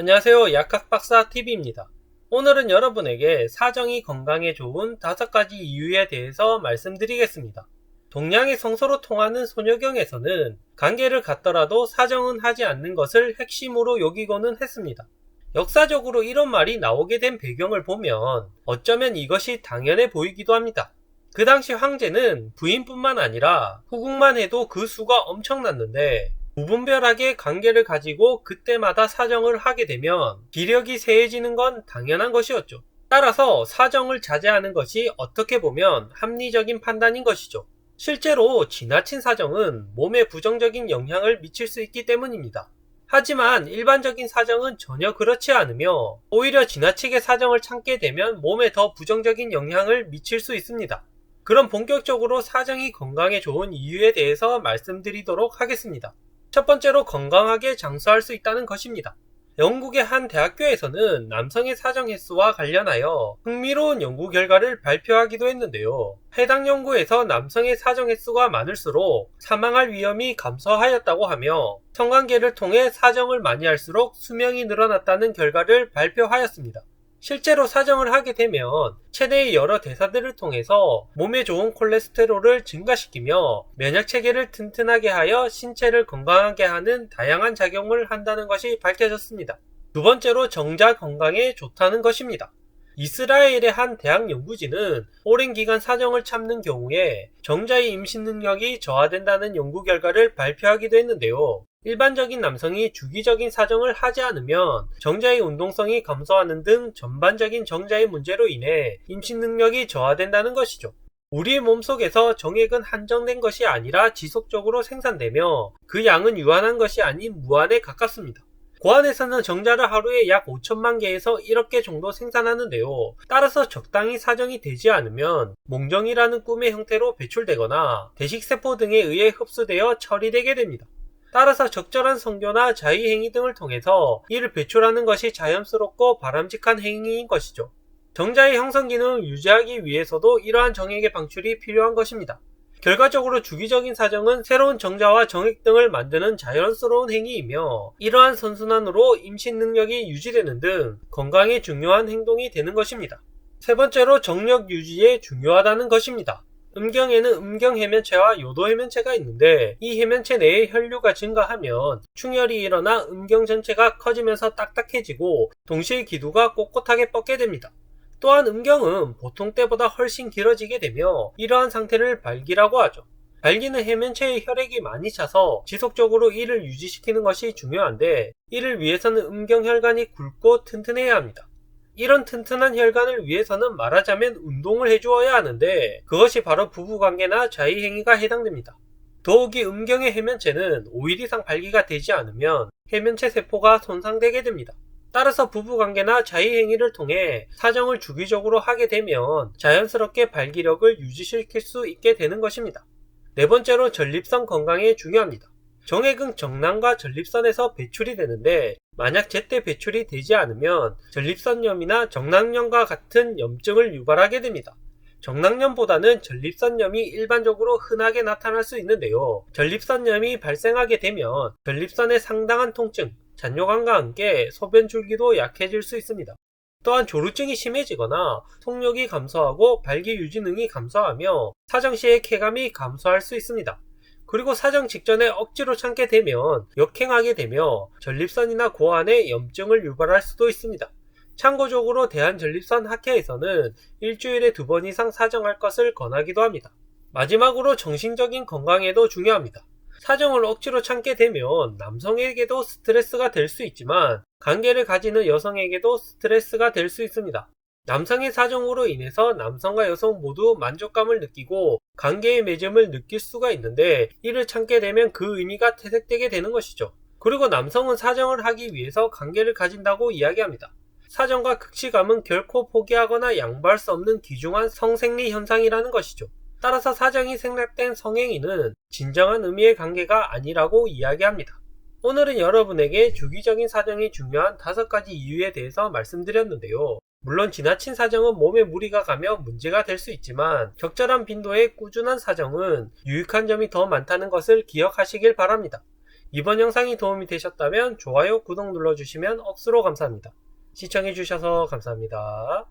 안녕하세요. 약학박사TV입니다. 오늘은 여러분에게 사정이 건강에 좋은 다섯 가지 이유에 대해서 말씀드리겠습니다. 동양의 성서로 통하는 소녀경에서는 관계를 갖더라도 사정은 하지 않는 것을 핵심으로 여기고는 했습니다. 역사적으로 이런 말이 나오게 된 배경을 보면 어쩌면 이것이 당연해 보이기도 합니다. 그 당시 황제는 부인뿐만 아니라 후궁만 해도 그 수가 엄청났는데 무분별하게 관계를 가지고 그때마다 사정을 하게 되면 기력이 세해지는 건 당연한 것이었죠. 따라서 사정을 자제하는 것이 어떻게 보면 합리적인 판단인 것이죠. 실제로 지나친 사정은 몸에 부정적인 영향을 미칠 수 있기 때문입니다. 하지만 일반적인 사정은 전혀 그렇지 않으며 오히려 지나치게 사정을 참게 되면 몸에 더 부정적인 영향을 미칠 수 있습니다. 그럼 본격적으로 사정이 건강에 좋은 이유에 대해서 말씀드리도록 하겠습니다. 첫 번째로 건강하게 장수할 수 있다는 것입니다. 영국의 한 대학교에서는 남성의 사정 횟수와 관련하여 흥미로운 연구 결과를 발표하기도 했는데요. 해당 연구에서 남성의 사정 횟수가 많을수록 사망할 위험이 감소하였다고 하며 성관계를 통해 사정을 많이 할수록 수명이 늘어났다는 결과를 발표하였습니다. 실제로 사정을 하게 되면 체내의 여러 대사들을 통해서 몸에 좋은 콜레스테롤을 증가시키며 면역 체계를 튼튼하게 하여 신체를 건강하게 하는 다양한 작용을 한다는 것이 밝혀졌습니다. 두 번째로 정자 건강에 좋다는 것입니다. 이스라엘의 한 대학 연구진은 오랜 기간 사정을 참는 경우에 정자의 임신 능력이 저하된다는 연구 결과를 발표하기도 했는데요. 일반적인 남성이 주기적인 사정을 하지 않으면 정자의 운동성이 감소하는 등 전반적인 정자의 문제로 인해 임신 능력이 저하된다는 것이죠. 우리의 몸속에서 정액은 한정된 것이 아니라 지속적으로 생산되며 그 양은 유한한 것이 아닌 무한에 가깝습니다. 고안에서는 정자를 하루에 약 5천만 개에서 1억 개 정도 생산하는데요. 따라서 적당히 사정이 되지 않으면 몽정이라는 꿈의 형태로 배출되거나 대식세포 등에 의해 흡수되어 처리되게 됩니다. 따라서 적절한 성교나 자위행위 등을 통해서 이를 배출하는 것이 자연스럽고 바람직한 행위인 것이죠. 정자의 형성 기능을 유지하기 위해서도 이러한 정액의 방출이 필요한 것입니다. 결과적으로 주기적인 사정은 새로운 정자와 정액 등을 만드는 자연스러운 행위이며 이러한 선순환으로 임신 능력이 유지되는 등 건강에 중요한 행동이 되는 것입니다. 세 번째로 정력 유지에 중요하다는 것입니다. 음경에는 음경 해면체와 요도 해면체가 있는데 이 해면체 내에 혈류가 증가하면 충혈이 일어나 음경 전체가 커지면서 딱딱해지고 동시에 기두가 꼿꼿하게 뻗게 됩니다. 또한 음경은 보통 때보다 훨씬 길어지게 되며 이러한 상태를 발기라고 하죠. 발기는 해면체에 혈액이 많이 차서 지속적으로 이를 유지시키는 것이 중요한데 이를 위해서는 음경혈관이 굵고 튼튼해야 합니다. 이런 튼튼한 혈관을 위해서는 말하자면 운동을 해주어야 하는데 그것이 바로 부부관계나 자위행위가 해당됩니다. 더욱이 음경의 해면체는 5일 이상 발기가 되지 않으면 해면체 세포가 손상되게 됩니다. 따라서 부부관계나 자위행위를 통해 사정을 주기적으로 하게 되면 자연스럽게 발기력을 유지시킬 수 있게 되는 것입니다. 네 번째로 전립선 건강에 중요합니다. 정액은 정낭과 전립선에서 배출이 되는데 만약 제때 배출이 되지 않으면 전립선염이나 정낭염과 같은 염증을 유발하게 됩니다. 정낭염보다는 전립선염이 일반적으로 흔하게 나타날 수 있는데요. 전립선염이 발생하게 되면 전립선의 상당한 통증, 잔뇨감과 함께 소변 줄기도 약해질 수 있습니다. 또한 조루증이 심해지거나 속력이 감소하고 발기 유지능이 감소하며 사정 시의 쾌감이 감소할 수 있습니다. 그리고 사정 직전에 억지로 참게 되면 역행하게 되며 전립선이나 고안에 염증을 유발할 수도 있습니다. 참고적으로 대한전립선 학회에서는 일주일에 두 번 이상 사정할 것을 권하기도 합니다. 마지막으로 정신적인 건강에도 중요합니다. 사정을 억지로 참게 되면 남성에게도 스트레스가 될 수 있지만 관계를 가지는 여성에게도 스트레스가 될 수 있습니다. 남성의 사정으로 인해서 남성과 여성 모두 만족감을 느끼고 관계의 맺음을 느낄 수가 있는데 이를 참게 되면 그 의미가 퇴색되게 되는 것이죠. 그리고 남성은 사정을 하기 위해서 관계를 가진다고 이야기합니다. 사정과 극치감은 결코 포기하거나 양보할 수 없는 귀중한 성생리 현상이라는 것이죠. 따라서 사정이 생략된 성행위는 진정한 의미의 관계가 아니라고 이야기합니다. 오늘은 여러분에게 주기적인 사정이 중요한 다섯 가지 이유에 대해서 말씀드렸는데요. 물론 지나친 사정은 몸에 무리가 가며 문제가 될 수 있지만 적절한 빈도의 꾸준한 사정은 유익한 점이 더 많다는 것을 기억하시길 바랍니다. 이번 영상이 도움이 되셨다면 좋아요, 구독 눌러주시면 억수로 감사합니다. 시청해주셔서 감사합니다.